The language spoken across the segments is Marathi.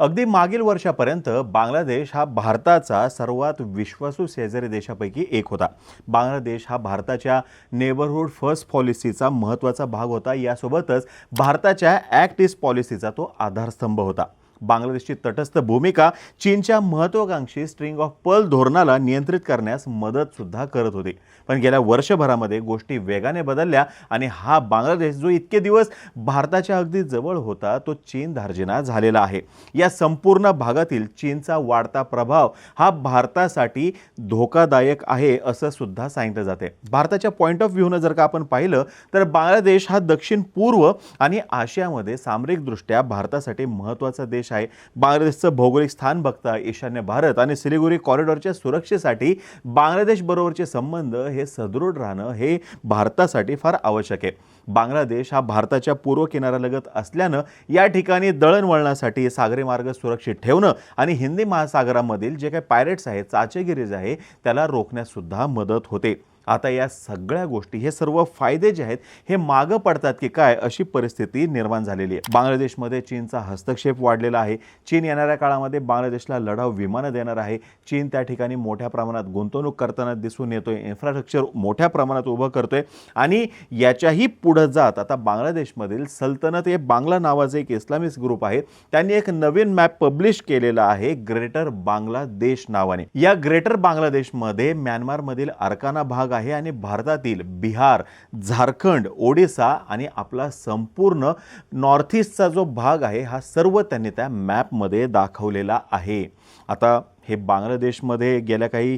अगदी मागील वर्षापर्यंत बांगलादेश हा भारताचा सर्वात विश्वासू शेजारी देशापैकी एक होता. बांगलादेश हा भारताच्या नेबरहूड फर्स्ट पॉलिसीचा महत्त्वाचा भाग होता. यासोबतच भारताच्या ॲक्ट ईस्ट पॉलिसीचा तो आधारस्तंभ होता. बांगलादेशची तटस्थ भूमिका चीनच्या महत्त्वाकांक्षी स्ट्रिंग ऑफ पर्ल धोरणाला नियंत्रित करण्यास मदतसुद्धा करत होती. पण गेल्या वर्षभरामध्ये गोष्टी वेगाने बदलल्या आणि हा बांगलादेश जो इतके दिवस भारताच्या अगदी जवळ होता तो चीन धार्जिना झालेला आहे. या संपूर्ण भागातील चीनचा वाढता प्रभाव हा भारतासाठी धोकादायक आहे असं सुद्धा सांगितलं जाते. भारताच्या पॉईंट ऑफ व्ह्यूनं जर का आपण पाहिलं तर बांगलादेश हा दक्षिण पूर्व आणि आशियामध्ये सामरिकदृष्ट्या भारतासाठी महत्त्वाचा देश आहे. बांगलादेशचं भौगोलिक स्थान बघता ईशान्य भारत आणि सिलिगुरी कॉरिडॉरच्या सुरक्षेसाठी बांगलादेशबरोबरचे संबंध हे सदृढ राहणं हे भारतासाठी फार आवश्यक आहे. बांगलादेश हा भारताच्या पूर्व किनाऱ्यालगत असल्यानं या ठिकाणी दळणवळणासाठी सागरी मार्ग सुरक्षित ठेवणं आणि हिंदी महासागरामधील जे काही पायरेट्स आहेत चाचेगिरीज आहे त्याला रोखण्यासुद्धा मदत होते. आता या सगळ्या गोष्टी हे सर्व फायदे जे आहेत हे मागं पडतात की काय अशी परिस्थिती निर्माण झालेली आहे. बांगलादेशमध्ये चीनचा हस्तक्षेप वाढलेला आहे. चीन येणाऱ्या काळामध्ये बांगलादेशला लढाऊ विमानं देणार आहे. चीन त्या ठिकाणी मोठ्या प्रमाणात गुंतवणूक करताना दिसून येतोय. इन्फ्रास्ट्रक्चर मोठ्या प्रमाणात उभं करतोय. आणि याच्याही पुढं जात आता बांगलादेशमधील सल्तनत हे बांगला नावाचं एक इस्लामिक ग्रुप आहे. त्यांनी एक नवीन मॅप पब्लिश केलेला आहे ग्रेटर बांगलादेश नावाने. या ग्रेटर बांगलादेशमध्ये म्यानमारमधील अर्काना भाग आहे आणि भारतातील बिहार झारखंड ओडिसा आणि आपला संपूर्ण नॉर्थ ईस्टचा जो भाग आहे हा सर्व त्यांनी त्या मॅपमध्ये दाखवलेला आहे. आता हे बांगलादेशमध्ये गेल्या काही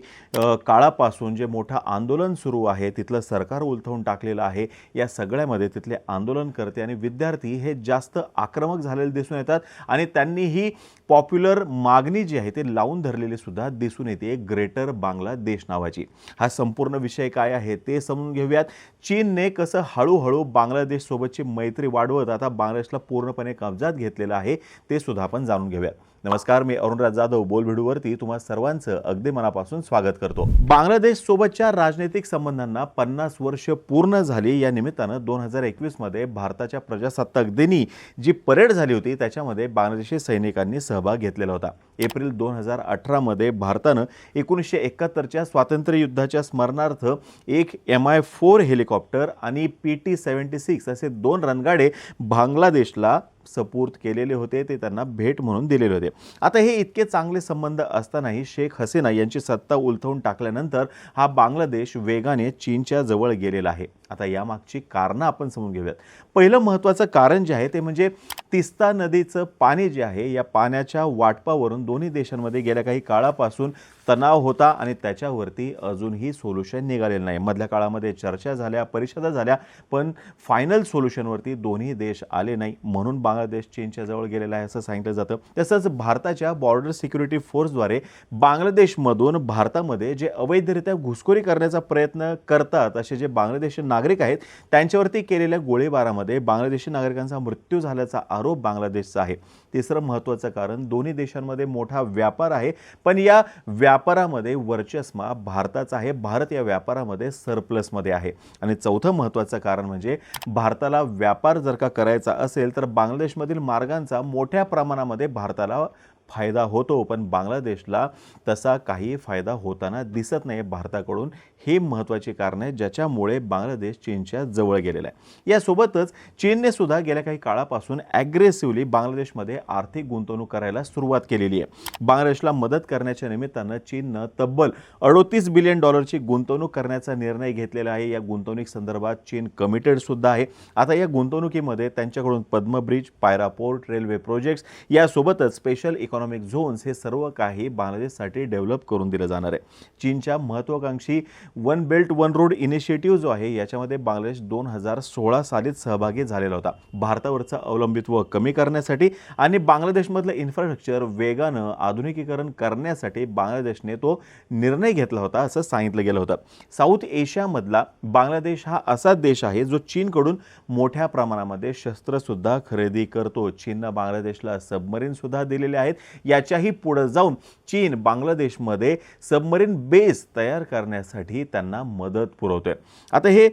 काळापासून जे मोठं आंदोलन सुरू आहे तिथलं सरकार उलथवून टाकलेलं आहे या सगळ्यामध्ये तिथले आंदोलनकर्ते आणि विद्यार्थी हे जास्त आक्रमक झालेले दिसून येतात आणि त्यांनी ही पॉप्युलर मागणी जी आहे ते लावून धरलेली सुद्धा दिसून येते ग्रेटर बांगलादेश नावाची. हा संपूर्ण विषय काय आहे ते समजून घेऊयात. चीनने कसं हळूहळू बांगलादेशसोबतची मैत्री वाढवत आता बांगलादेशला पूर्णपणे कब्जात घेतलेलं आहे ते सुद्धा आपण जाणून घेऊयात. नमस्कार मी अरुणराज जाधव. बोलभिडूवरती तुम्हा सर्वांचं अगदी मनापासून स्वागत करतो. बांगलादेश सोबतच्या राजनैतिक संबंधांना पन्नास वर्ष पूर्ण झाली. या निमित्तानं दोन हजार एकवीसमध्ये भारताच्या प्रजासत्ताक दिनी जी परेड झाली होती त्याच्यामध्ये बांगलादेशी सैनिकांनी सहभाग घेतलेला होता. एप्रिल दोन हजार अठरामध्ये भारतानं एकोणीसशे एकाहत्तरच्या स्वातंत्र्य युद्धाच्या स्मरणार्थ एक एम आय फोर हेलिकॉप्टर आणि पी टी सेवन्टी सिक्स असे दोन रणगाडे बांगलादेशला सपूर्त केलेले होते ते त्यांना भेट म्हणून दिलेले होते. आता हे इतके चांगले संबंध असतानाही शेख हसीना यांची सत्ता उलथवून टाकल्यानंतर हा बांगलादेश वेगाने चीनच्या जवळ गेलेला आहे. आता यामागची कारणं आपण समजून घेऊयात. पहिलं महत्त्वाचं कारण जे आहे ते म्हणजे तिस्ता नदीचं पाणी जे आहे या पाण्याच्या वाटपावरून दोन्ही देशांमध्ये गेल्या काही काळापासून तणाव होता आणि त्याच्यावरती अजूनही सोल्युशन निघालेलं नाही. मधल्या काळामध्ये चर्चा झाल्या परिषदा झाल्या पण फायनल सोल्युशनवरती दोन्ही देश आले नाही. म्हणून बांगलादेश चीनच्या जवळ गेलेला आहे असं सांगितलं जातं. तसंच भारताच्या बॉर्डर सिक्युरिटी फोर्सद्वारे बांगलादेशमधून भारतामध्ये जे अवैधरित्या घुसखोरी करण्याचा प्रयत्न करतात असे जे बांगलादेशी नागरिक नागरिक आहेत त्यांच्यावरती केलेल्या गोळीबारामध्ये बांगलादेशी नागरिकांचा मृत्यू झाल्याचा आरोप बांगलादेशचा आहे. तिसरं महत्त्वाचं कारण दोन्ही देशांमध्ये मोठा व्यापार आहे. पण या व्यापारामध्ये वर्चस्मा भारताचा आहे. भारत या व्यापारामध्ये सरप्लसमध्ये आहे. आणि चौथं महत्त्वाचं कारण म्हणजे भारताला व्यापार जर का करायचा असेल तर बांगलादेशमधील मार्गांचा मोठ्या प्रमाणामध्ये भारताला फायदा होतो पण बांगलादेशला तसा काही फायदा होताना दिसत नाही भारताकडून. हे महत्त्वाची कारण आहे ज्याच्यामुळे बांगलादेश चीनच्या जवळ गेलेला आहे. यासोबतच चीनने सुद्धा गेल्या काही काळापासून ॲग्रेसिव्हली बांगलादेशमध्ये आर्थिक गुंतवणूक करायला सुरुवात केलेली आहे. बांगलादेशला मदत करण्याच्या निमित्तानं चीननं तब्बल अडोतीस बिलियन डॉलरची गुंतवणूक करण्याचा निर्णय घेतलेला आहे. या गुंतवणूक संदर्भात चीन कमिटेड सुद्धा आहे. आता या गुंतवणुकीमध्ये त्यांच्याकडून Padma bridge Payra port railway projects यासोबतच स्पेशल इकॉनॉमिक झोन्स हे सर्व काही बांगलादेशसाठी डेव्हलप करून दिलं जाणार आहे. चीनच्या महत्त्वाकांक्षी one belt one road initiative जो आहे याच्यामध्ये बांगलादेश दोन हजार सोळा सालीत सहभागी झालेला होता. भारतावरचं अवलंबित्व कमी करण्यासाठी आणि बांगलादेशमधलं इन्फ्रास्ट्रक्चर वेगानं आधुनिकीकरण करण्यासाठी बांगलादेशने तो निर्णय घेतला होता असं सांगितलं गेलं होतं. साऊथ एशियामधला बांगलादेश हा असा देश आहे जो चीनकडून मोठ्या प्रमाणामध्ये शस्त्रसुद्धा खरेदी करतो. चीननं बांगलादेशला सबमरीनसुद्धा दिलेले आहेत. याच्याही पुढं जाऊन चीन बांगलादेशमध्ये सबमरीन बेस तयार करण्यासाठी त्यांना मदत पुरवतोय. आता हे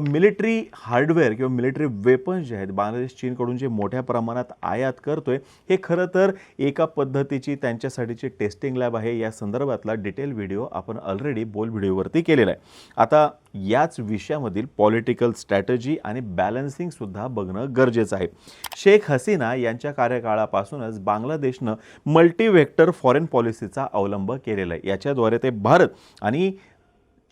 मिलिटरी हार्डवेअर किंवा मिलिटरी वेपन्स जे आहेत बांगलादेश चीनकडून जे मोठ्या प्रमाणात आयात करतोय हे खरं तर एका पद्धतीची त्यांच्यासाठीची टेस्टिंग लॅब आहे. या संदर्भातला डिटेल व्हिडिओ आपण ऑलरेडी बोल व्हिडिओवरती केलेला आहे. आता याच विषयामधील पॉलिटिकल स्ट्रॅटजी आणि बॅलन्सिंगसुद्धा बघणं गरजेचं आहे. शेख हसीना यांच्या कार्यकाळापासूनच बांगलादेशनं मल्टीवेक्टर फॉरेन पॉलिसीचा अवलंब केलेला आहे. याच्याद्वारे ते भारत आणि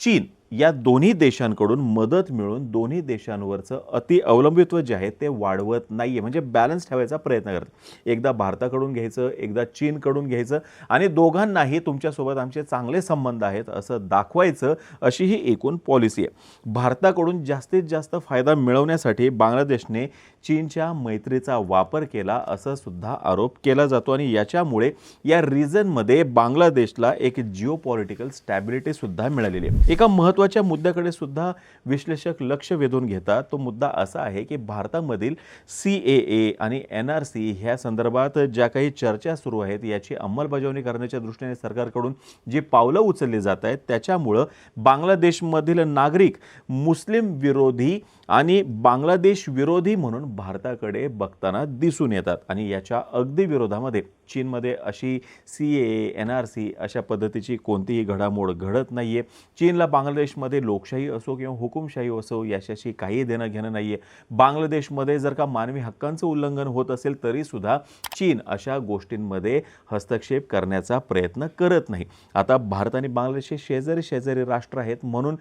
चीन या दोन्ही देशांकडून मदत मिळून दोन्ही देशांवरचं अति अवलंबित्व जे आहे ते वाढवत नाही आहे म्हणजे बॅलन्स ठेवायचा प्रयत्न करतात. एकदा भारताकडून घ्यायचं एकदा चीनकडून घ्यायचं आणि दोघांनाही तुमच्यासोबत आमचे चांगले संबंध आहेत असं दाखवायचं अशी ही एकूण पॉलिसी आहे. भारताकडून जास्तीत जास्त फायदा मिळवण्यासाठी बांगलादेशने चीनच्या मैत्रीचा वापर केला असं सुद्धा आरोप केला जातो आणि याच्यामुळे या रिजनमध्ये बांगलादेशला एक जिओ पॉलिटिकल स्टॅबिलिटीसुद्धा मिळालेली आहे. एका महत्त्वाच्या मुद्द्याकडे सुद्धा विश्लेषक लक्ष वेधून घेतात. तो मुद्दा असा आहे की भारतामधील सी ए ए आणि एन आर सी ह्या संदर्भात ज्या काही चर्चा सुरू आहेत याची अंमलबजावणी करण्याच्या दृष्टीने सरकारकडून जी पावलं उचलली जात आहेत त्याच्यामुळं बांगलादेशमधील नागरिक मुस्लिम विरोधी आणि बांगलादेश विरोधी म्हणून भारताकडे बघताना दिसून येतात आणि याच्या अगदी विरोधामध्ये चीनमध्ये अशी C A N R C अशा पद्धतीची कोणतीही घडामोड घडत नाही आहे चीनला बांगलादेशमध्ये लोकशाही असो किंवा हुकुमशाही असो याच्याशी काही देणं घेणं नाही आहे बांगलादेशमध्ये जर का मानवी हक्कांचं उल्लंघन होत असेल तरीसुद्धा चीन अशा गोष्टींमध्ये हस्तक्षेप करण्याचा प्रयत्न करत नाही. आता भारत आणि बांगलादेश हे शेजारी शेजारी राष्ट्र आहेत. म्हणून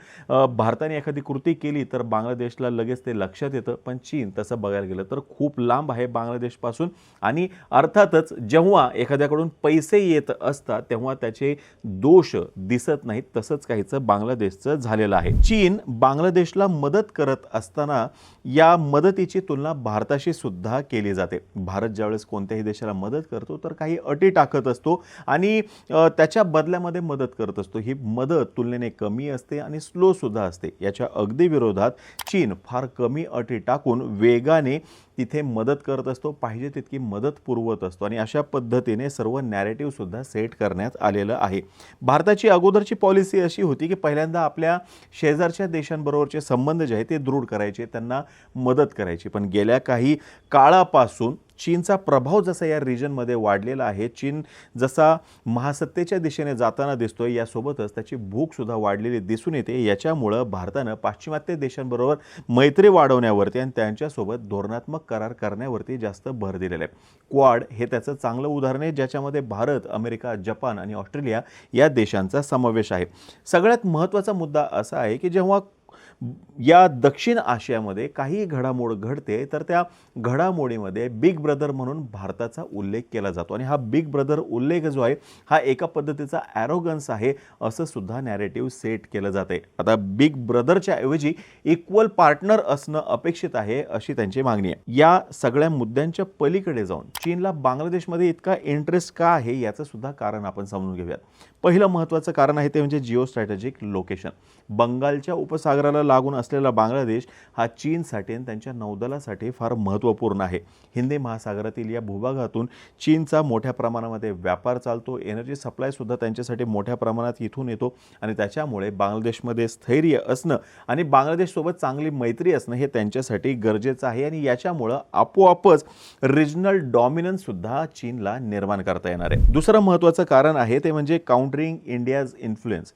भारताने एखादी कृती केली तर बांगलादेशला लगेच ते लक्षात येतं. पण चीन तसं बघायला गेलं तर खूप लांब आहे बांगलादेशपासून. आणि अर्थातच जेव्हा जेव्हा एखाद्याकडून पैसे येत असतात तेव्हा त्याचे दोष दिसत नाहीत. तसंच काहीचं बांगलादेशचं झालेलं आहे. चीन बांगलादेशला मदत करत असताना या मदतीची तुलना भारताशी सुद्धा केली जाते. भारत ज्यावेळेस कोणत्याही देशाला मदत करतो तर काही अटी टाकत असतो आणि त्याच्या बदल्यामध्ये मदत करत असतो. ही मदत तुलनेने कमी असते आणि स्लो सुद्धा असते. याच्या अगदी विरोधात चीन फार कमी अटी टाकून वेगाने तिथे मदत करत असतो पाहिजे तितकी मदत पुरवत असतो आणि अशा पद्धतीने सर्व नॅरेटिव्हसुद्धा सेट करण्यात आलेलं आहे. भारताची अगोदरची पॉलिसी अशी होती की पहिल्यांदा आपल्या शेजारच्या देशांबरोबरचे संबंध जे आहेत ते दृढ करायचे त्यांना मदत करायची. पण गेल्या काही काळापासून चीनचा प्रभाव जसा या रिजनमध्ये वाढलेला आहे चीन जसा महासत्तेच्या दिशेने जाताना दिसतोय यासोबतच त्याची भूकसुद्धा वाढलेली दिसून येते. याच्यामुळं भारतानं पाश्चिमात्य देशांबरोबर मैत्री वाढवण्यावरती आणि त्यांच्यासोबत धोरणात्मक करार करण्यावरती जास्त भर दिलेला आहे. क्वाड हे त्याचं चांगलं उदाहरण आहे ज्याच्यामध्ये भारत अमेरिका जपान आणि ऑस्ट्रेलिया या देशांचा समावेश आहे. सगळ्यात महत्त्वाचा मुद्दा असा आहे की जेव्हा या दक्षिण आशियामध्ये काही घडामोड घडते तर त्या घडामोडीमध्ये बिग ब्रदर म्हणून भारताचा उल्लेख केला जातो. आणि हा बिग ब्रदर उल्लेख जो आहे हा एका पद्धतीचा ॲरोगन्स आहे असं सुद्धा नॅरेटिव्ह सेट केलं जाते. आता बिग ब्रदरच्या ऐवजी इक्वल पार्टनर असणं अपेक्षित आहे अशी त्यांची मागणी आहे. या सगळ्या मुद्द्यांच्या पलीकडे जाऊन चीनला बांगलादेशमध्ये इतका इंटरेस्ट का आहे याचं सुद्धा कारण आपण समजून घेऊयात. पहिलं महत्त्वाचं कारण आहे ते म्हणजे जिओ स्ट्रॅटेजिक लोकेशन बंगालच्या उपसागराला लागून असलेला बांगलादेश हा चीनसाठी आणि त्यांच्या नौदलासाठी फार महत्त्वपूर्ण आहे. हिंदी महासागरातील या भूभागातून चीनचा मोठ्या प्रमाणामध्ये व्यापार चालतो एनर्जी सप्लायसुद्धा त्यांच्यासाठी मोठ्या प्रमाणात इथून येतो आणि त्याच्यामुळे बांगलादेशमध्ये स्थैर्य असणं आणि बांगलादेशसोबत चांगली मैत्री असणं हे त्यांच्यासाठी गरजेचं आहे आणि याच्यामुळं आपोआपच रिजनल डॉमिनन्ससुद्धा चीनला निर्माण करता येणार आहे. दुसरं महत्त्वाचं कारण आहे ते म्हणजे काउंटरिंग इंडियाज इन्फ्लुएन्स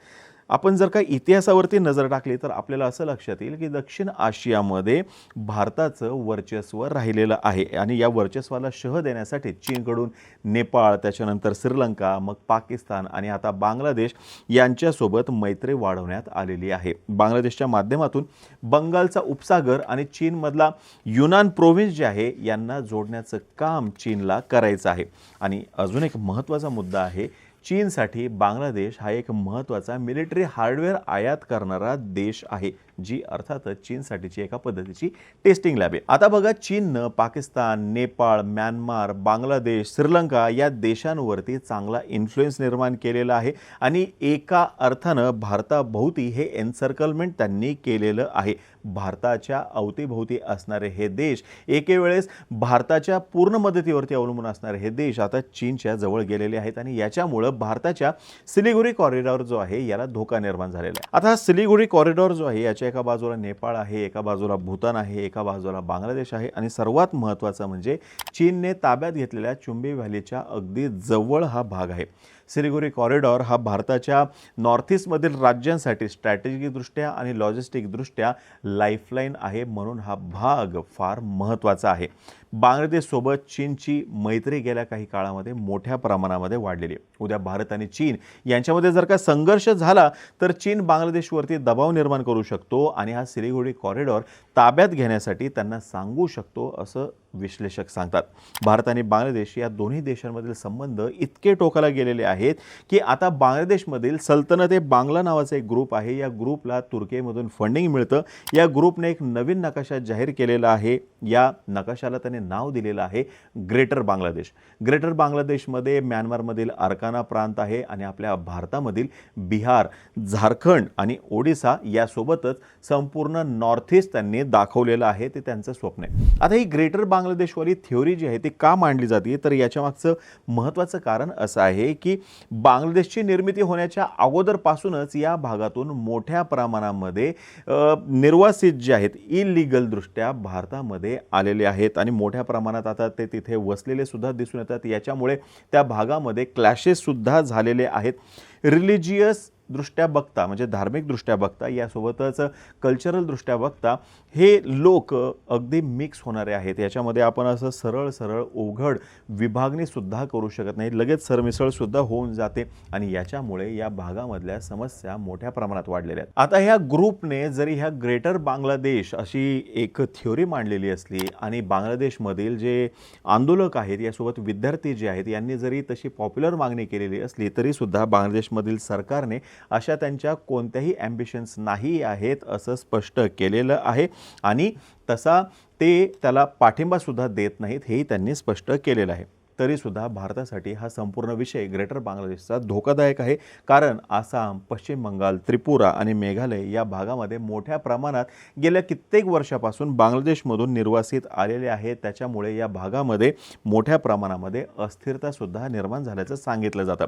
आपण जर का इतिहासावरती नजर टाकली तर आपल्याला असं लक्षात येईल की दक्षिण आशियामध्ये भारताचं वर्चस्व राहिलेलं आहे आणि या वर्चस्वाला शह देण्यासाठी चीनकडून नेपाळ त्याच्यानंतर श्रीलंका मग पाकिस्तान आणि आता बांगलादेश यांच्यासोबत मैत्री वाढवण्यात आलेली आहे. बांगलादेशच्या माध्यमातून बंगालचा उपसागर आणि चीनमधला युनान प्रोव्हिन्स जे आहे यांना जोडण्याचं काम चीनला करायचं आहे. आणि अजून एक महत्त्वाचा मुद्दा आहे चीनसाठी बांगलादेश हा एक महत्त्वाचा मिलिटरी हार्डवेअर आयात करणारा देश आहे. जी अर्थातच चीनसाठीची एका पद्धतीची टेस्टिंग लॅब आहे. आता बघा चीननं पाकिस्तान नेपाळ म्यानमार बांगलादेश श्रीलंका या देशांवरती चांगला इन्फ्लुएन्स निर्माण केलेला आहे आणि एका अर्थानं भारताभोवती हे एन्सर्कलमेंट त्यांनी केलेलं आहे. भारताच्या अवतीभोवती असणारे हे देश एके वेळेस भारताच्या पूर्ण मदतीवरती अवलंबून असणारे हे देश आता चीनच्या जवळ गेलेले आहेत आणि याच्यामुळं भारताच्या सिलिगुरी कॉरिडॉर जो आहे याला धोका निर्माण झालेला आहे. आता हा सिलिगुरी कॉरिडॉर जो आहे याच्या एका बाजूला नेपाळ आहे एका बाजूला भूतान आहे एका बाजूला बांगलादेश आहे आणि सर्वात महत्त्वाचं म्हणजे चीनने ताब्यात घेतलेल्या चुंबी व्हॅलीच्या अगदी जवळ हा भाग आहे. सिलिगुरी कॉरिडॉर हा भारताच्या नॉर्थ ईस्टमधील राज्यांसाठी स्ट्रॅटेजिकदृष्ट्या आणि लॉजिस्टिकदृष्ट्या लाईफलाईन आहे म्हणून हा भाग फार महत्त्वाचा आहे. बांगलादेशसोबत चीनची मैत्री गेल्या काही काळामध्ये मोठ्या प्रमाणामध्ये वाढलेली आहे. उद्या भारत आणि चीन यांच्यामध्ये जर का संघर्ष झाला तर चीन बांगलादेशवरती दबाव निर्माण करू शकतो आणि हा सिलिगुडी कॉरिडॉर ताब्यात घेण्यासाठी त्यांना सांगू शकतो असं विश्लेषक सांगतात. भारत आणि बांगलादेश या दोन्ही देशांमधील संबंध इतके टोकाला गेलेले आहेत की आता बांगलादेशमधील सल्तनत ए बांगला नावाचा एक ग्रुप आहे. या ग्रुपला तुर्कीमधून फंडिंग मिळतं. या ग्रुपने एक नवीन नकाशा जाहीर केलेला आहे. या नकाशाला त्याने नाव दिलेलं आहे ग्रेटर बांगलादेश. ग्रेटर बांगलादेशमध्ये म्यानमारमधील अरकाना प्रांत आहे आणि आपल्या भारतामधील बिहार झारखंड आणि ओडिसा यासोबतच संपूर्ण नॉर्थ ईस्ट त्यांनी दाखवलेलं आहे. ते त्यांचं स्वप्न आहे. आता ही ग्रेटर बांगलादेशवाली थिओरी जी आहे ती का मांडली जाते? तर याच्यामागचं महत्त्वाचं कारण असं आहे की बांगलादेशची निर्मिती होण्याच्या अगोदरपासूनच या भागातून मोठ्या प्रमाणामध्ये निर्वासित जे आहेत इलिगलदृष्ट्या भारतामध्ये आलेले आहेत. आणि मोठ्या प्रमाणात आता ते तिथे वसलेले सुद्धा दिसून येतात. याच्यामुळे त्या भागामध्ये क्लॅशेससुद्धा झालेले आहेत. रिलिजियस दृष्ट्या बघता म्हणजे धार्मिकदृष्ट्या बघता यासोबतच कल्चरलदृष्ट्या बघता हे लोक अगदी मिक्स होणारे आहेत. याच्यामध्ये आपण असं सरळ सरळ उघड विभागणीसुद्धा करू शकत नाही. लगेच सरमिसळसुद्धा होऊन जाते आणि याच्यामुळे या भागामधल्या समस्या मोठ्या प्रमाणात वाढलेल्या आहेत. आता ह्या ग्रुपने जरी ह्या ग्रेटर बांगलादेश अशी एक थिओरी मांडलेली असली आणि बांगलादेशमधील जे आंदोलक आहेत यासोबत विद्यार्थी जे आहेत यांनी जरी तशी पॉप्युलर मागणी केलेली असली तरीसुद्धा बांगलादेशमधील सरकारने अशा त्यांच्या कोणत्याही ॲम्बिशन्स नाही आहेत असं स्पष्ट केलेलं आहे. आणि तसा ते त्याला पाठिंबासुद्धा देत नाहीत हेही त्यांनी स्पष्ट केलेलं आहे. तरीसुद्धा भारतासाठी हा संपूर्ण विषय ग्रेटर बांगलादेशचा धोकादायक आहे. कारण आसाम पश्चिम बंगाल त्रिपुरा आणि मेघालय या भागामध्ये मोठ्या प्रमाणात गेल्या कित्येक वर्षापासून बांगलादेशमधून निर्वासित आलेले आहेत. त्याच्यामुळे या भागामध्ये मोठ्या प्रमाणामध्ये अस्थिरतासुद्धा निर्माण झाल्याचं सांगितलं जातं.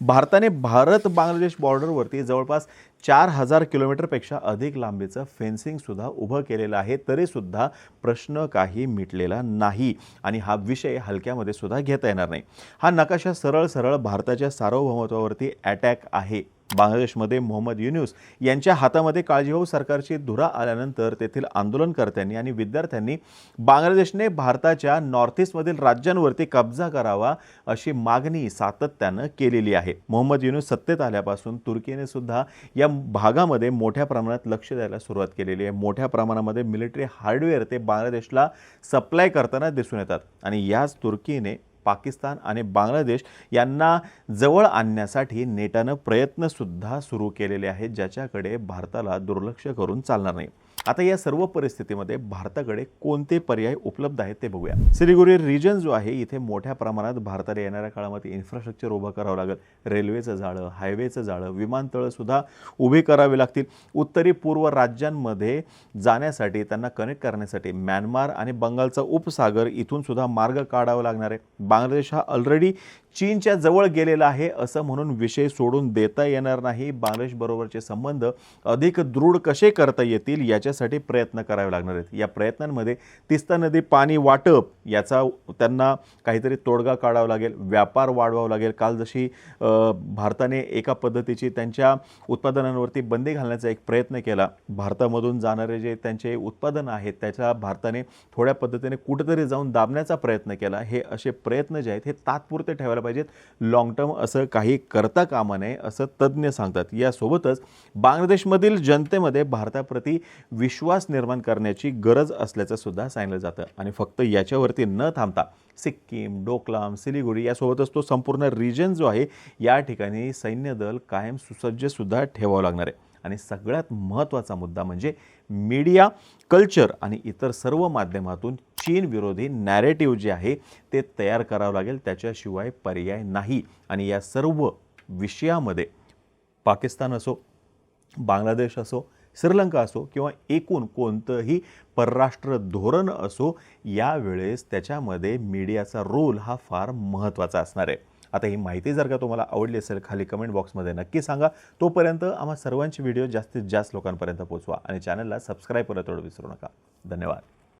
भारताने भारत बांगलादेश बॉर्डरवरती जवळपास चार हजार किलोमीटरपेक्षा अधिक लांबीचं फेन्सिंगसुद्धा उभं केलेलं आहे तरीसुद्धा प्रश्न काही मिटलेला नाही आणि हा विषय हलक्यामध्ये सुद्धा घेता येणार नाही. हा नकाशा सरळ सरळ भारताच्या सार्वभौमत्वावरती अटॅक आहे. बांगलादेशमध्ये मोहम्मद युन्यूस यांच्या हातामध्ये काळजीभाऊ सरकारची धुरा आल्यानंतर तेथील आंदोलनकर्त्यांनी आणि विद्यार्थ्यांनी बांगलादेशने भारताच्या नॉर्थ ईस्टमधील राज्यांवरती कब्जा करावा अशी मागणी सातत्यानं केलेली आहे. मोहम्मद युन्यूस सत्तेत आल्यापासून तुर्कीने सुद्धा या भागामध्ये मोठ्या प्रमाणात लक्ष द्यायला सुरुवात केलेली आहे. मोठ्या प्रमाणामध्ये मिलिटरी हार्डवेअर ते बांगलादेशला सप्लाय करताना दिसून येतात आणि याच तुर्कीने पाकिस्तान आणि बांगलादेश यांना जवळ आणण्यासाठी नेटानं प्रयत्नसुद्धा सुरू केलेले आहेत ज्याच्याकडे भारताला दुर्लक्ष करून चालणार नाही. आता या सर्व परिस्थितीमध्ये भारताकडे कोणते पर्याय उपलब्ध आहेत ते बघूया. सिलिगुरी रिजन जो आहे इथे मोठ्या प्रमाणात भारताला येणाऱ्या काळामध्ये इन्फ्रास्ट्रक्चर उभं करावं लागेल. रेल्वेचं जाळं हायवेचं जाळं विमानतळंसुद्धा उभी करावी लागतील. उत्तरी पूर्व राज्यांमध्ये जाण्यासाठी त्यांना कनेक्ट करण्यासाठी म्यानमार आणि बंगालचा उपसागर इथूनसुद्धा मार्ग काढावा लागणार आहे. बांगलादेश हा ऑलरेडी चीनच्या जवळ गेलेला आहे असं म्हणून विषय सोडून देता येणार नाही. बांगलादेशबरोबरचे संबंध अधिक दृढ कसे करता येतील याच्यासाठी प्रयत्न करावे लागणार आहेत. या प्रयत्नांमध्ये तिस्ता नदी पाणी वाटप याचा त्यांना काहीतरी तोडगा काढावा लागेल व्यापार वाढवावा लागेल. काल जशी भारताने एका पद्धतीची त्यांच्या उत्पादनांवरती बंदी घालण्याचा एक प्रयत्न केला भारतामधून जाणारे जे त्यांचे उत्पादनं आहेत त्याच्या भारताने थोड्या पद्धतीने कुठेतरी जाऊन दाबण्याचा प्रयत्न केला. हे असे प्रयत्न जे आहेत हे तात्पुरते ठेवायला पाहिजेत. लॉंग टर्म असं काही करता कामा नये असं तज्ज्ञ सांगतात. यासोबतच बांगलादेशमधील जनतेमध्ये भारताप्रती विश्वास निर्माण करण्याची गरज असल्याचं सुद्धा सांगितलं जातं. आणि फक्त याच्यावरती न थांबता सिक्कीम डोकलाम सिलिगुडी यासोबतच तो संपूर्ण रिजन जो आहे या ठिकाणी सैन्य दल कायम सुसज्जसुद्धा ठेवावं लागणार आहे. आणि सगळ्यात महत्त्वाचा मुद्दा म्हणजे मीडिया कल्चर आणि इतर सर्व माध्यमातून चीन विरोधी नॅरेटिव्ह जे आहे ते तयार करावं लागेल. त्याच्याशिवाय पर्याय नाही. आणि या सर्व विषयामध्ये पाकिस्तान असो बांगलादेश असो श्रीलंका असो किंवा एकूण कोणतंही परराष्ट्र धोरण असो यावेळेस त्याच्यामध्ये मीडियाचा रोल हा फार महत्त्वाचा असणार आहे. आता ही माहिती जर का तुम्हाला आवडली असेल खाली कमेंट बॉक्समध्ये नक्की सांगा. तोपर्यंत आम्हा सर्वांची व्हिडिओ जास्तीत जास्त लोकांपर्यंत पोहोचवा आणि चॅनलला सबस्क्राईब करत विसरू नका. धन्यवाद.